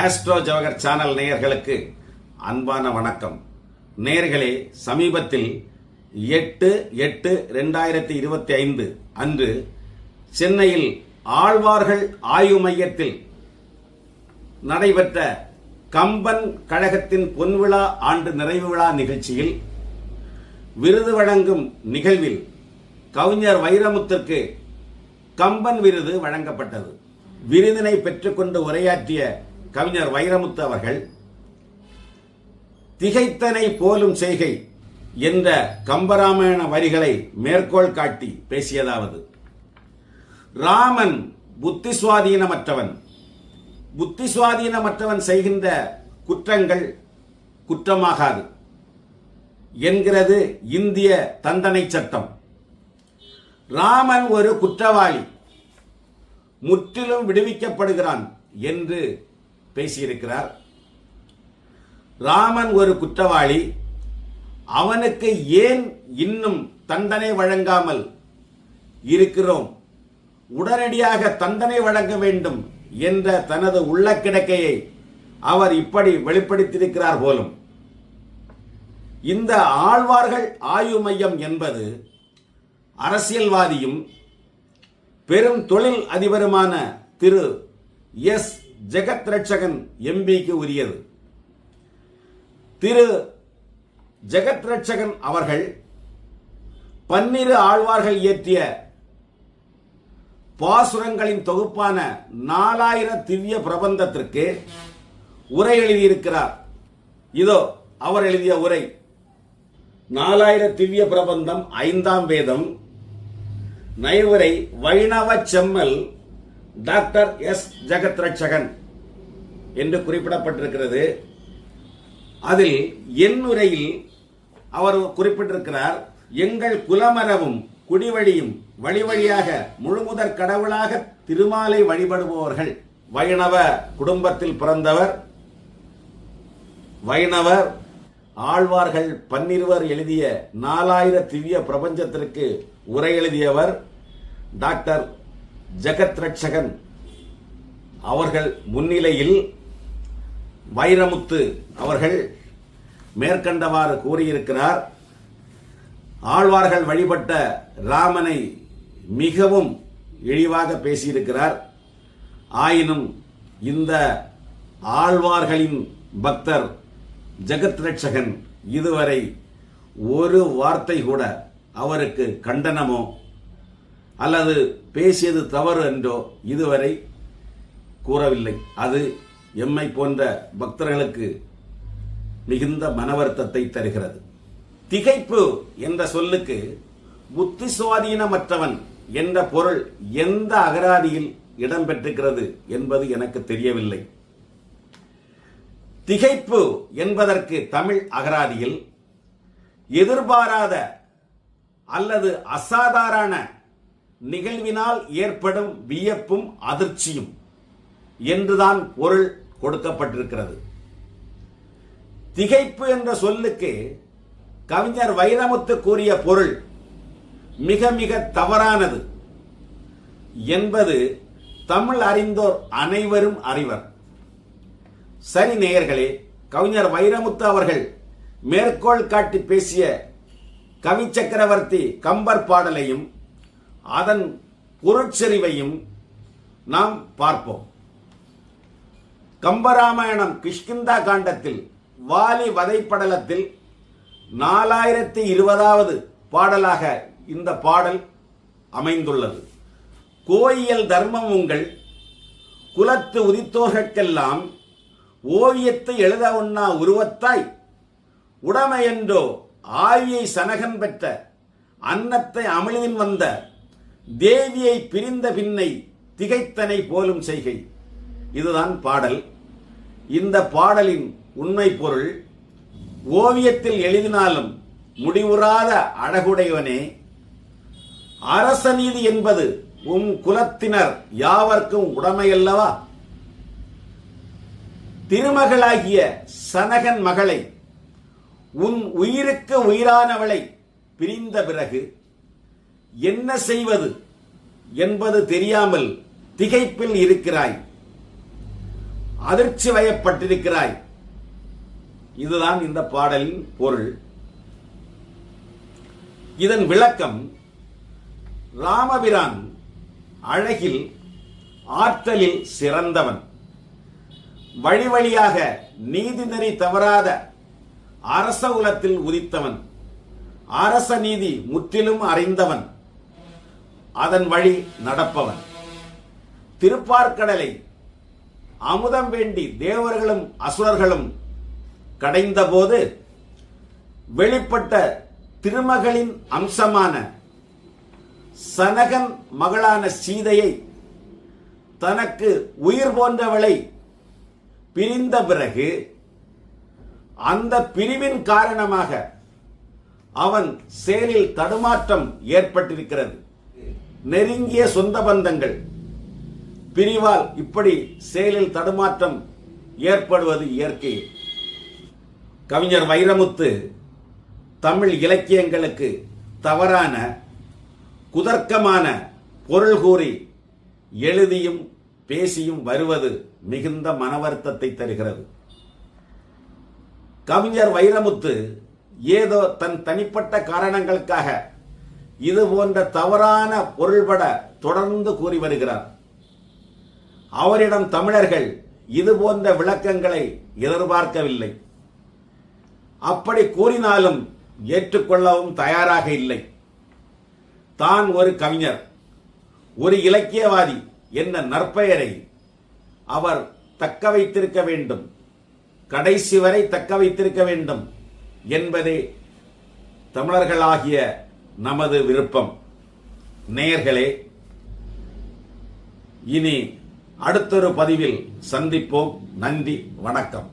Astro Jawahar channel நேயர்களுக்கு அன்பான வணக்கம். நேயர்களே சமீபத்தில் எட்டு எட்டு ரெண்டாயிரத்தி இருபத்தி ஐந்து அன்று சென்னையில் ஆழ்வார்கள் ஆய்வு மையத்தில் நடைபெற்ற கம்பன் கழகத்தின் பொன்விழா ஆண்டு நிறைவு விழா நிகழ்ச்சியில் விருது வழங்கும் நிகழ்வில் கவிஞர் வைரமுத்திற்கு கம்பன் விருது வழங்கப்பட்டது. விருதினை பெற்றுக்கொண்டு உரையாற்றிய கவிஞர் வைரமுத்து அவர்கள் திகைத்தனை போலும் செய்கை என்ற கம்பராமாயண வரிகளை மேற்கோள் காட்டி பேசியதாவது ராமன் புத்தி சுவாதீனமற்றவன் புத்தி சுவாதீனமற்றவன் செய்கின்ற குற்றங்கள் குற்றமாகாது என்கிறது இந்திய தண்டனை சட்டம். ராமன் ஒரு குற்றவாளி முற்றிலும் விடுவிக்கப்படுகிறான் என்று பேசியிருக்கிறார். ராமன் ஒரு குற்றவாளி. அவனுக்கு ஏன் இன்னும் தண்டனை வழங்காமல் இருக்கிறோம்? உடனடியாக தண்டனை வழங்க வேண்டும் என்ற தனது உள்ள கிடக்கையை அவர் இப்படி வெளிப்படுத்தியிருக்கிறார் போலும். இந்த ஆழ்வார்கள் ஆய்வு மையம் என்பது அரசியல்வாதியும் பெரும் தொழில் அதிபருமான திரு எஸ். ஜெகத் ரட்சகன் எம்பிக்கு உரியது. திரு ஜெகத் ரட்சகன் அவர்கள் பன்னிரு ஆழ்வார்கள் இயற்றிய பாசுரங்களின் தொகுப்பான நாலாயிரம் திவ்ய பிரபந்தத்திற்கு உரை எழுதியிருக்கிறார். இதோ அவர் எழுதிய உரை. நாலாயிர திவ்ய பிரபந்தம் ஐந்தாம் வேதம். நைவரை வைணவ செம்மல் டாக்டர் எஸ். ஜெகத் ரட்சகன் என்று குறிப்பிடப்பட்டிருக்கிறது. அதில் என் உரையில் அவர் குறிப்பிட்டிருக்கிறார் எங்கள் குலமரவும் குடிவழியும் வழி வழியாக முழுமுதற் கடவுளாக திருமாலை வழிபடுபவர்கள். வைணவ குடும்பத்தில் பிறந்தவர். வைணவர் ஆழ்வார்கள் பன்னிருவர் எழுதிய நாலாயிர திவ்ய பிரபஞ்சத்திற்கு உரை எழுதியவர். டாக்டர் ஜெகத் ரட்சகன் அவர்கள் முன்னிலையில் வைரமுத்து அவர்கள் மேற்கண்டவாறு கூறியிருக்கிறார். ஆழ்வார்கள் வழிபட்ட ராமனை மிகவும் இழிவாக பேசியிருக்கிறார். ஆயினும் இந்த ஆழ்வார்களின் பக்தர் ஜெகத் ரட்சகன் இதுவரை ஒரு வார்த்தை கூட அவருக்கு கண்டனமோ அல்லது பேசியது தவறு என்றோ இதுவரை கூறவில்லை. அது எம்மை போன்ற பக்தர்களுக்கு மிகுந்த மனவருத்தத்தை தருகிறது. திகைப்பு என்ற சொல்லுக்கு புத்தி சுவாதீனமற்றவன் என்ற பொருள் எந்த அகராதியில் இடம்பெற்றிருக்கிறது என்பது எனக்கு தெரியவில்லை. திகைப்பு என்பதற்கு தமிழ் அகராதியில் எதிர்பாராத அல்லது அசாதாரண நிகழ்வினால் ஏற்படும் வியப்பும் அதிர்ச்சியும் என்றுதான் பொருள் கொடுக்கப்பட்டிருக்கிறது. திகைப்பு என்ற சொல்லுக்கு கவிஞர் வைரமுத்து கூறிய பொருள் மிக மிக தவறானது என்பது தமிழ் அறிந்தோர் அனைவரும் அறிவர். சரி நேயர்களே கவிஞர் வைரமுத்து அவர்கள் மேற்கோள் காட்டி பேசிய கவி சக்கரவர்த்தி கம்பர் பாடலையும் அதன் பொருட்செறிவையும் நாம் பார்ப்போம். கம்பராமாயணம் கிஷ்கிந்தா காண்டத்தில் வாலி வதைப்படலத்தில் நாலாயிரத்தி இருபதாவது பாடலாக இந்த பாடல் அமைந்துள்ளது. கோயியல் தர்மம் உங்கள் குலத்து உதித்தோர்கெல்லாம் ஓவியத்தை எழுத உண்ணா உருவத்தாய் உடமையென்றோ ஆவியை சனகன் பெற்ற அன்னத்தை அமிழ்தின் வந்த தேவியை பிரிந்த பின்னை திகைத்தனை போலும் செய்கை. இதுதான் பாடல். இந்த பாடலின் உண்மை பொருள் ஓவியத்தில் எழுதினாலும் முடிவுறாத அழகுடையவனே. அரச நீதி என்பது உம் குலத்தினர் யாவர்க்கும் உடமையல்லவா? திருமகளாகிய சனகன் மகளை உன் உயிருக்கு உயிரானவளை பிரிந்த பிறகு என்ன செய்வது என்பது தெரியாமல் திகைப்பில் இருக்கிறாய். அதிர்ச்சி வயப்பட்டிருக்கிறாய். இதுதான் இந்த பாடலின் பொருள். இதன் விளக்கம் ராமபிரான் அழகில் ஆற்றலில் சிறந்தவன். வழி வழியாக நீதிநெறி தவறாத அரச குலத்தில் உதித்தவன். அரச நீதி முற்றிலும் அறிந்தவன். அதன் வழி நடப்பவன். திருப்பார்க்கடலை அமுதம் வேண்டி தேவர்களும் அசுரர்களும் கடைந்தபோது வெளிப்பட்ட திருமகளின் அம்சமான சனகன் மகளான சீதையை தனக்கு உயிர் போன்றவளை பிரிந்த பிறகு அந்த பிரிவின் காரணமாக அவன் செயலில் தடுமாற்றம் ஏற்பட்டிருக்கிறது. நெருங்கிய சொந்த பந்தங்கள். பிரிவால் இப்படி செயலில் தடுமாற்றம் ஏற்படுவது இயற்கை. கவிஞர் வைரமுத்து தமிழ் இலக்கியங்களுக்கு தவறான குதர்க்கமான பொருள் கூறி எழுதியும் பேசியும் வருவது மிகுந்த மனவருத்தத்தை தருகிறது. கவிஞர் வைரமுத்து ஏதோ தன் தனிப்பட்ட காரணங்களுக்காக இது போன்ற தவறான பொருள்பட தொடர்ந்து கூறி வருகிறார். அவரிடம் தமிழர்கள் இது போன்ற விளக்கங்களை எதிர்பார்க்கவில்லை. அப்படி கூறினாலும் ஏற்றுக்கொள்ளவும் தயாராக இல்லை. தான் ஒரு கவிஞர் ஒரு இலக்கியவாதி என்ற நற்பெயரை அவர் தக்க வைத்திருக்க வேண்டும். கடைசி வரை தக்க வைத்திருக்க வேண்டும் என்பதே தமிழர்களாகிய நமது விருப்பம். நேயர்களே இனி அடுத்தொரு பதிவில் சந்திப்போம். நன்றி வணக்கம்.